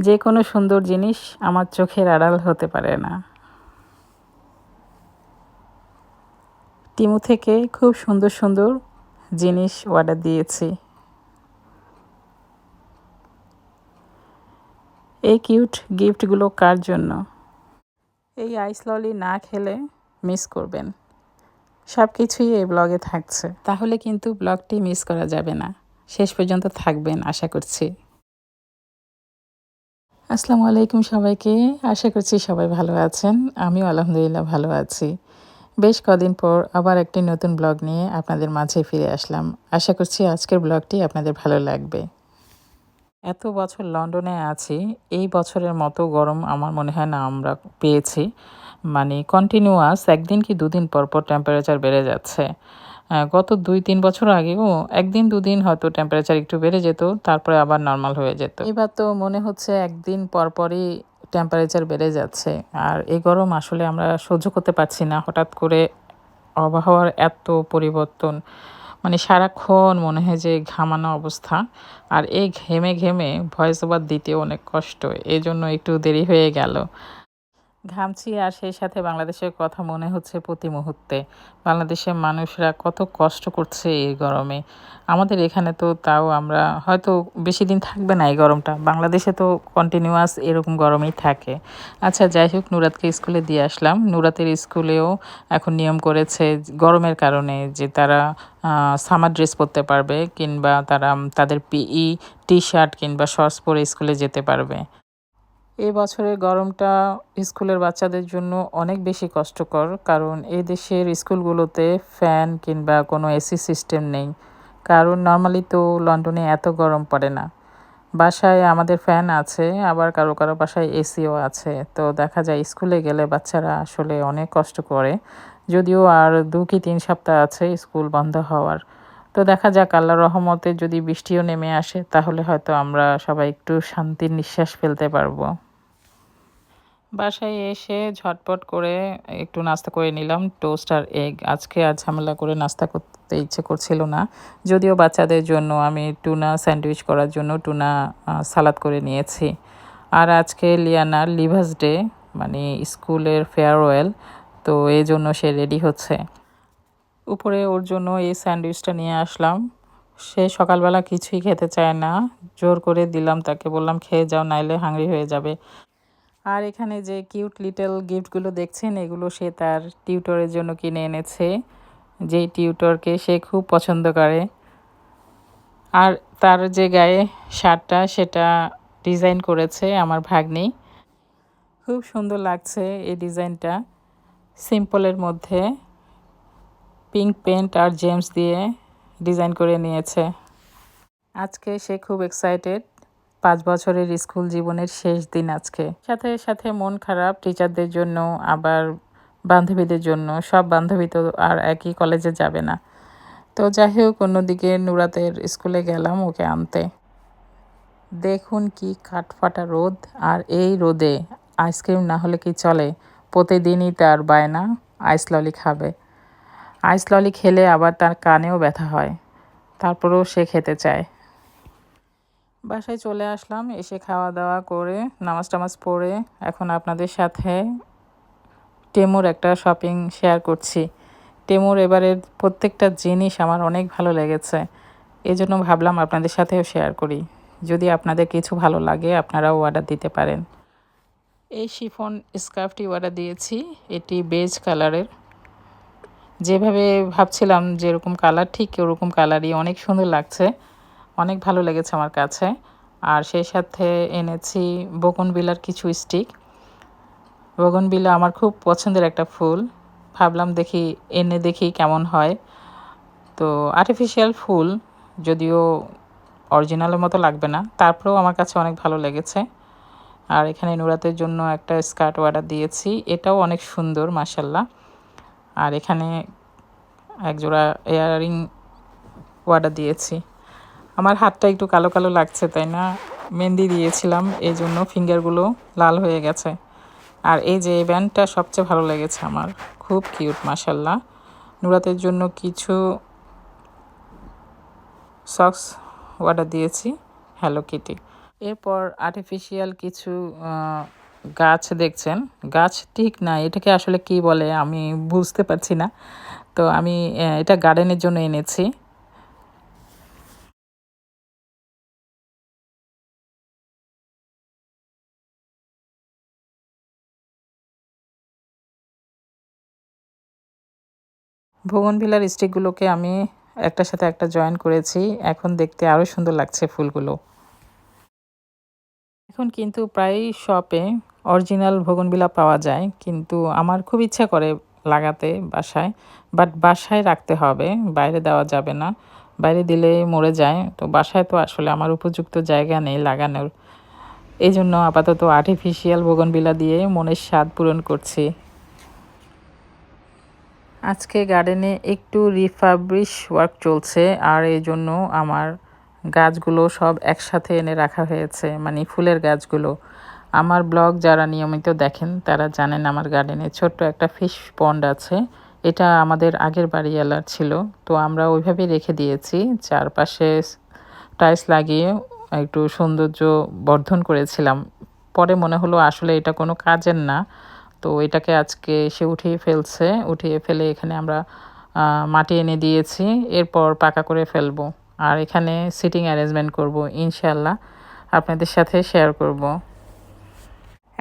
যে কোনো সুন্দর জিনিস আমার চোখের আড়াল হতে পারে না। টিমু থেকে খুব সুন্দর সুন্দর জিনিস অর্ডার দিয়েছি। এই কিউট গিফটগুলো কার জন্য? এই আইস ললি না খেলে মিস করবেন। সব কিছুই এই ব্লগে থাকছে। তাহলে কিন্তু ব্লগটি মিস করা যাবে না। শেষ পর্যন্ত থাকবেন, আশা করছি। আসসালামু আলাইকুম সবাইকে। আশা করছি সবাই ভালো আছেন। আমিও আলহামদুলিল্লাহ ভালো আছি। বেশ কদিন পর আবার একটি নতুন ব্লগ নিয়ে আপনাদের মাঝে ফিরে আসলাম। আশা করছি আজকের ব্লগটি আপনাদের ভালো লাগবে। এত বছর লন্ডনে আছি। এই বছরের মতো গরম আমার মনে হয় না আমরা পেয়েছি। মানে কন্টিনিউয়াস একদিন কি দুদিন পর পর টেম্পারেচার বেড়ে যাচ্ছে। গত দুই তিন বছর আগেও একদিন দুদিন হয়তো টেম্পারেচার একটু বেড়ে যেত, তারপরে আবার নর্মাল হয়ে যেত। এবার তো মনে হচ্ছে একদিন পরপরই টেম্পারেচার বেড়ে যাচ্ছে। আর এই গরম আসলে আমরা সহ্য করতে পারছি না। হঠাৎ করে আবহাওয়ার এত পরিবর্তন মানে সারাক্ষণ মনে হয় যে ঘামানো অবস্থা। আর এই ঘেমে ঘেমে ভয়েস ওভার দিতে অনেক কষ্ট। এই জন্য একটু দেরি হয়ে গেল। ঘামছি আর সেই সাথে বাংলাদেশের কথা মনে হচ্ছে প্রতি মুহূর্তে। বাংলাদেশের মানুষরা কত কষ্ট করছে এই গরমে। আমাদের এখানে তো তাও আমরা হয়তো বেশি দিন থাকবে না এই গরমটা। বাংলাদেশে তো কন্টিনিউয়াস এরকম গরমই থাকে। আচ্ছা যাই হোক, নুরাতকে স্কুলে দিয়ে আসলাম। নুরাতের স্কুলেও এখন নিয়ম করেছে গরমের কারণে যে তারা সামার ড্রেস পরতে পারবে কিংবা তারা, তাদের পিই টি শার্ট কিংবা শর্টস পরে স্কুলে যেতে পারবে। এই বছরের গরমটা স্কুলের বাচ্চাদের জন্য অনেক বেশি কষ্টকর, কারণ এই দেশের স্কুলগুলোতে ফ্যান কিংবা কোনো এসি সিস্টেম নেই। কারণ নর্মালি তো লন্ডনে এত গরম পড়ে না। বাসায় আমাদের ফ্যান আছে, আবার কারও কারও বাসায় এসিও আছে। তো দেখা যায় স্কুলে গেলে বাচ্চারা আসলে অনেক কষ্ট করে। যদিও আর দু কি তিন সপ্তাহ আছে স্কুল বন্ধ হওয়ার। তো দেখা যাক আল্লাহ রহমতে যদি বৃষ্টিও নেমে আসে, তাহলে হয়তো আমরা সবাই একটু শান্তির নিঃশ্বাস ফেলতে পারব। বাসায় এসে ঝটপট করে একটু নাস্তা করে নিলাম, টোস্ট আর এগ। আজকে আর ঝামেলা করে নাস্তা করতে ইচ্ছে করছিল না। যদিও বাচ্চাদের জন্য আমি টুনা স্যান্ডউইচ করার জন্য টুনা সালাদ করে নিয়েছি। আর আজকে লিয়ানার লিভার্স ডে মানে স্কুলের ফেয়ারওয়েল, তো এই জন্য সে রেডি হচ্ছে। উপরে ওর জন্য এই স্যান্ডউইচটা নিয়ে আসলাম। সে সকালবেলা কিছুই খেতে চায় না। জোর করে দিলাম তাকে, বললাম, খেয়ে যাও, নাইলে হাংরি হয়ে যাবে। আর এখানে যে কিউট লিটল গিফটগুলো দেখছেন, এগুলো সে তার টিউটরের জন্য কিনে এনেছে। যেই টিউটরকে সে খুব পছন্দ করে। আর তার যে গায়ে শার্টটা, সেটা ডিজাইন করেছে আমার ভাগ্নি। খুব সুন্দর লাগছে এই ডিজাইনটা সিম্পলের মধ্যে পিঙ্ক পেন্ট আর জেমস দিয়ে ডিজাইন করে নিয়েছে। আজকে সে খুব এক্সাইটেড পাঁচ বছরের স্কুল জীবনের শেষ দিন আজকে। সাথে সাথে মন খারাপ টিচারদের জন্য, আবার বান্ধবীদের জন্য, সব বান্ধবী তো আর একই কলেজে যাবে না। তো যাই হোক, অন্যদিকে নুরাতের স্কুলে গেলাম ওকে আনতে। দেখুন কি কাঠফাটা রোদ, আর এই রোদে আইসক্রিম না হলে কি চলে? প্রতিদিনই তার বায়না আইস ললি খাবে। আইস ললি খেলে আবার তার কানেও ব্যথা হয়। তারপরেও সে খেতে চায়। বাসায় চলে আসলাম, এসে খাওয়া দাওয়া করে নামাজ টামাজ পড়ে এখন আপনাদের সাথে টেমুর একটা শপিং শেয়ার করছি। টেমুর এবারের প্রত্যেকটা জিনিস আমার অনেক ভালো লেগেছে, এজন্য ভাবলাম আপনাদের সাথেও শেয়ার করি। যদি আপনাদের কিছু ভালো লাগে, আপনারাও অর্ডার দিতে পারেন। এই শিফন স্কার্ফটি অর্ডার দিয়েছি, এটি বেজ কালারের যেভাবে ভাবছিলাম যেরকম কালার ঠিক ওরকম কালারই অনেক সুন্দর লাগছে। অনেক ভালো লেগেছে আমার কাছে। আর সেই সাথে এনেছি বগনবিলার কিছু স্টিক। বগনবিলা আমার খুব পছন্দের একটা ফুল। ভাবলাম দেখি, এনে দেখি কেমন হয়। তো আর্টিফিশিয়াল ফুল, যদিও অরিজিনালের মতো লাগবে না, তারপরেও আমার কাছে অনেক ভালো লেগেছে। আর এখানে নুরাতের জন্য একটা স্কার্ট অর্ডার দিয়েছি, এটাও অনেক সুন্দর মাসাল্লাহ আর এখানে একজোড়া ইয়ারিং অর্ডার দিয়েছি। আমার হাতটা একটু কালো কালো লাগছে, তাই না? মেহেন্দি দিয়েছিলাম, এই জন্য ফিঙ্গারগুলো লাল হয়ে গেছে। আর এই যে এই ব্যান্ডটা সবচেয়ে ভালো লেগেছে আমার। খুব কিউট মাসাল্লাহ নুরাতের জন্য কিছু সক্স অর্ডার দিয়েছি হ্যালো কিটি এরপর আর্টিফিশিয়াল কিছু গাছ দেখছেন। গাছ ঠিক না, এটাকে আসলে কি বলে আমি বুঝতে পারছি না। তো আমি এটা গার্ডেনের জন্য এনেছি। ভুবনভিলার স্টিকগুলোকে আমি একটার সাথে একটা জয়েন করেছি। এখন দেখতে আরও সুন্দর লাগছে ফুলগুলো। এখন কিন্তু প্রায় শপে অরিজিনাল ভোগনবিলা পাওয়া যায়। কিন্তু আমার খুব ইচ্ছা করে লাগাতে বাসায়। বাট বাসায় রাখতে হবে, বাইরে দেওয়া যাবে না। বাইরে দিলে মরে যায়। তো বাসায় তো আসলে আমার উপযুক্ত জায়গা নেই লাগানোর। এই জন্য আপাতত আর্টিফিশিয়াল ভোগনবিলা দিয়ে মনের স্বাদ পূরণ করছি। আজকে গার্ডেনে একটু রিফাব্রিশ ওয়ার্ক চলছে, আর এই জন্য আমার গাছগুলো সব একসাথে এনে রাখা হয়েছে মানে ফুলের গাছগুলো। আমার ব্লগ যারা নিয়মিত দেখেন, তারা জানেন আমার গার্ডেনে ছোট্ট একটা ফিশ পন্ড আছে। এটা আমাদের আগের বাড়িওয়ালার ছিল, তো আমরা ওইভাবেই রেখে দিয়েছি। চারপাশে টাইলস লাগিয়ে একটু সৌন্দর্য বর্ধন করেছিলাম। পরে মনে হলো আসলে এটা কোনো কাজের না। তো এটাকে আজকে সে উঠিয়ে ফেলছে, উঠিয়ে ফেলে এখানে আমরা মাটি এনে দিয়েছি, এরপর পাকা করে ফেলব। আর এখানে সিটিং অ্যারেঞ্জমেন্ট করব ইনশাল্লাহ আপনাদের সাথে শেয়ার করব।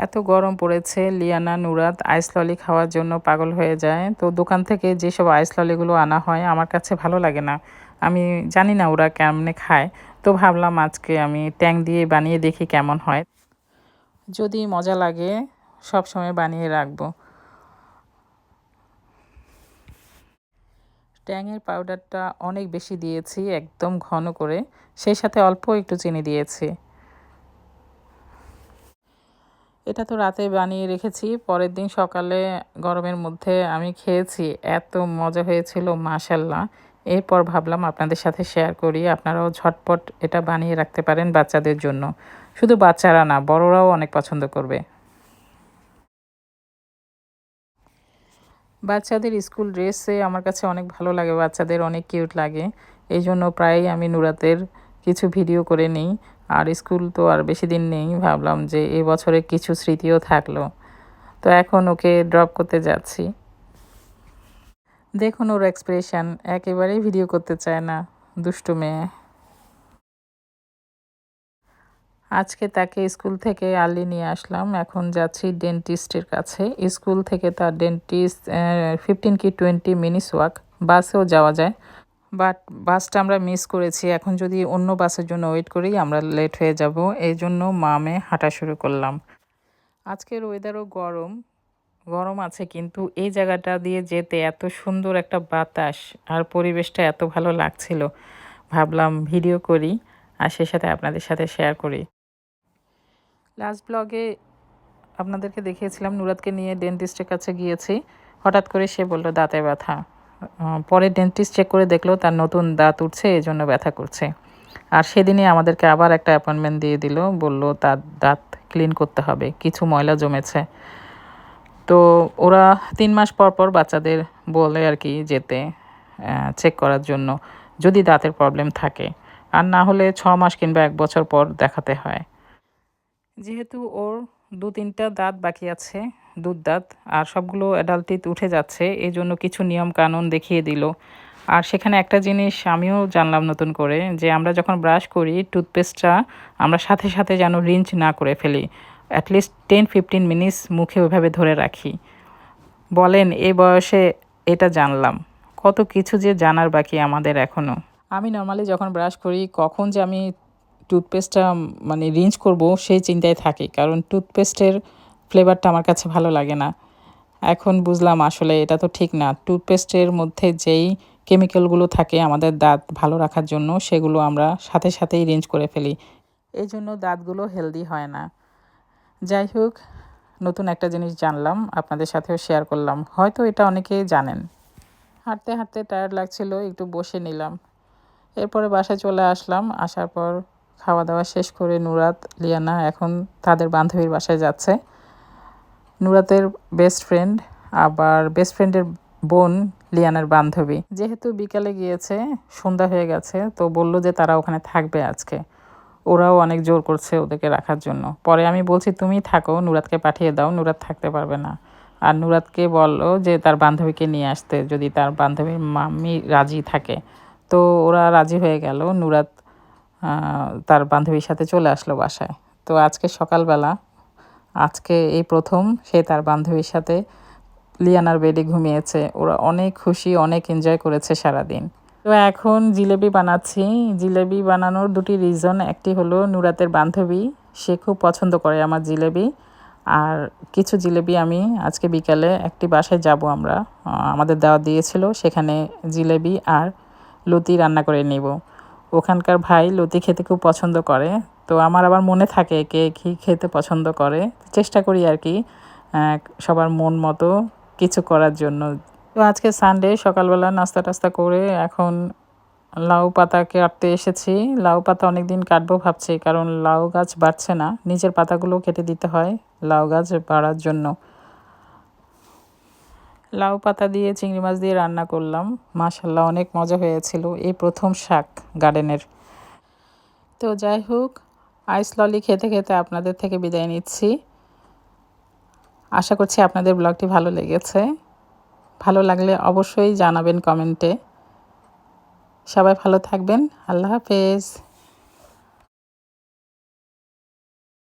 এত গরম পড়েছে, লিয়ানা নুরাত আইস ললি খাওয়ার জন্য পাগল হয়ে যায়। তো দোকান থেকে যেসব আইস ললিগুলো আনা হয়, আমার কাছে ভালো লাগে না। আমি জানি না ওরা কেমনে খায়। তো ভাবলাম আজকে আমি ট্যাং দিয়ে বানিয়ে দেখি কেমন হয়। যদি মজা লাগে সব সময় বানিয়ে রাখব। ট্যাংয়ের পাউডারটা অনেক বেশি দিয়েছি, একদম ঘন করে। সেই সাথে অল্প একটু চিনি দিয়েছি। এটা তো রাতে বানিয়ে রেখেছি, পরের দিন সকালে গরমের মধ্যে আমি খেয়েছি, এত মজা হয়েছিল মাশাল্লাহ এরপর ভাবলাম আপনাদের সাথে শেয়ার করি, আপনারাও ঝটপট এটা বানিয়ে রাখতে পারেন বাচ্চাদের জন্য। শুধু বাচ্চারা না, বড়রাও অনেক পছন্দ করবে। বাচ্চাদের স্কুল ড্রেসে আমার কাছে অনেক ভালো লাগে, বাচ্চাদের অনেক কিউট লাগে। এই জন্য প্রায়ই আমি নুরাতের কিছু ভিডিও করে নিই। আর স্কুল তো আর বেশি দিন নেই, ভাবলাম যে এ বছরে কিছু স্মৃতিও থাকল। তো এখন ওকে ড্রপ করতে যাচ্ছি। দেখুন ওর এক্সপ্রেশন একেবারেই ভিডিও করতে চায় না, দুষ্টু মেয়ে। আজকে তাকে স্কুল থেকে আর্লি নিয়ে আসলাম। এখন যাচ্ছি ডেন্টিস্টের কাছে। স্কুল থেকে তার ডেন্টিস্ট ফিফটিন কি টোয়েন্টি মিনিটস ওয়াক বাসেও যাওয়া যায়। বাট বাসটা আমরা মিস করেছি। এখন যদি অন্য বাসের জন্য ওয়েট করি, আমরা লেট হয়ে যাব। এই জন্য মামে হাঁটা শুরু করলাম। আজকের ওয়েদারও গরম। গরম আছে কিন্তু এই জায়গাটা দিয়ে যেতে এত সুন্দর একটা বাতাস আর পরিবেশটা এত ভালো লাগছিল। ভাবলাম ভিডিও করি আর সে সাথে আপনাদের সাথে শেয়ার করি। লাস্ট ব্লগে আপনাদেরকে দেখিয়েছিলাম নুরাতকে নিয়ে ডেন্টিস্টের কাছে গিয়েছি। হঠাৎ করে সে বলল, দাঁতে ব্যথা। পরে ডেন্টিস্ট চেক করে দেখল, তার নতুন দাঁত উঠছে, এই জন্য ব্যথা করছে। আর সেদিনই আমাদেরকে আবার একটা অ্যাপয়েন্টমেন্ট দিয়ে দিল, বলল, তার দাঁত ক্লিন করতে হবে, কিছু ময়লা জমেছে। তো ওরা তিন মাস পর পর বাচ্চাদের বলে আর কি যেতে চেক করার জন্য, যদি দাঁতের প্রবলেম থাকে। আর না হলে ছ মাস কিংবা এক বছর পর দেখাতে হয়। যেহেতু ওর দু তিনটা দাঁত বাকি আছে, দুধ দাঁত, আর সবগুলো অ্যাডাল্ট টিথ উঠে যাচ্ছে, এই জন্য কিছু নিয়ম কানুন দেখিয়ে দিল। আর সেখানে একটা জিনিস আমিও জানলাম নতুন করে, যে আমরা যখন ব্রাশ করি টুথপেস্টটা আমরা সাথে সাথে যেন রিঞ্চ না করে ফেলি অ্যাটলিস্ট টেন ফিফটিন মিনিটস মুখে ওইভাবে ধরে রাখি। বলেন এই বয়সে এটা জানলাম। কত কিছু যে জানার বাকি আমাদের এখনও আমি নর্মালি যখন ব্রাশ করি, কখন যে আমি টুথপেস্টটা মানে রিঞ্জ করব সেই চিন্তায় থাকি। কারণ টুথপেস্টের ফ্লেভারটা আমার কাছে ভালো লাগে না। এখন বুঝলাম আসলে এটা তো ঠিক না। টুথপেস্টের মধ্যে যেই কেমিক্যালগুলো থাকে আমাদের দাঁত ভালো রাখার জন্য, সেগুলো আমরা সাথে সাথেই রেঞ্জ করে ফেলি। এই জন্য দাঁতগুলো হেলদি হয় না। যাই হোক, নতুন একটা জিনিস জানলাম, আপনাদের সাথেও শেয়ার করলাম। হয়তো এটা অনেকেই জানেন। হাঁটতে হাঁটতে টায়ার্ড লাগছিল, একটু বসে নিলাম। এরপরে বাসায় চলে আসলাম। আসার পর খাওয়া দাওয়া শেষ করে নুরাত, লিয়ানা এখন তাদের বান্ধবীর বাসায় যাচ্ছে। নুরাতের বেস্ট ফ্রেন্ড আবার বেস্ট ফ্রেন্ডের বোন লিয়ানার বান্ধবী। যেহেতু বিকালে গিয়েছে, সন্ধ্যা হয়ে গেছে, তো বলল যে তারা ওখানে থাকবে আজকে। ওরাও অনেক জোর করছে ওদেরকে রাখার জন্য। পরে আমি বলছি, তুমি থাকো, নুরাতকে পাঠিয়ে দাও, নুরাত থাকতে পারবে না। আর নুরাতকে বলল যে তার বান্ধবীকে নিয়ে আসতে, যদি তার বান্ধবীর মাম্মি রাজি থাকে। তো ওরা রাজি হয়ে গেল, নুরাত তার বান্ধবীর সাথে চলে আসলো বাসায়। তো আজকে সকালবেলা, আজকে এই প্রথম সে তার বান্ধবীর সাথে লিয়ানার বেডে ঘুমিয়েছে। ওরা অনেক খুশি, অনেক এনজয় করেছে সারাদিন। তো এখন জিলেবি বানাচ্ছি। জিলেবি বানানোর দুটি রিজন একটি হলো নুরাতের বান্ধবী, সে খুব পছন্দ করে আমার জিলেবি। আর কিছু জিলেবি আমি আজকে বিকালে একটি বাসায় যাব আমরা। আমাদের দাওয়াত দিয়েছিল, সেখানে জিলেবি আর লতি রান্না করে নিব। ওখানকার ভাই লতি খেতে খুব পছন্দ করে। তো আমার আবার মনে থাকে কে কী খেতে পছন্দ করে। চেষ্টা করি আর কি সবার মন মতো কিছু করার জন্য। তো আজকে সানডে সকালবেলা নাস্তা টাস্তা করে এখন লাউ পাতা কাটতে এসেছি। লাউ পাতা অনেক দিন কাটবো ভাবছি, কারণ লাউ গাছ বাড়ছে না। নিচের পাতাগুলো কেটে দিতে হয় লাউ গাছ বাড়ার জন্য। লাউ পাতা দিয়ে চিংড়ি মাছ দিয়ে রান্না করলাম। মাশাল্লাহ অনেক মজা হয়েছিল এই প্রথম শাক গার্ডেনের। তো যাই হোক, আইস ললি খেতে খেতে আপনাদের থেকে বিদায় নিচ্ছি। আশা করছি আপনাদের ব্লগটি ভালো লেগেছে। ভালো লাগলে অবশ্যই জানাবেন কমেন্টে। সবাই ভালো থাকবেন। আল্লাহ হাফেজ।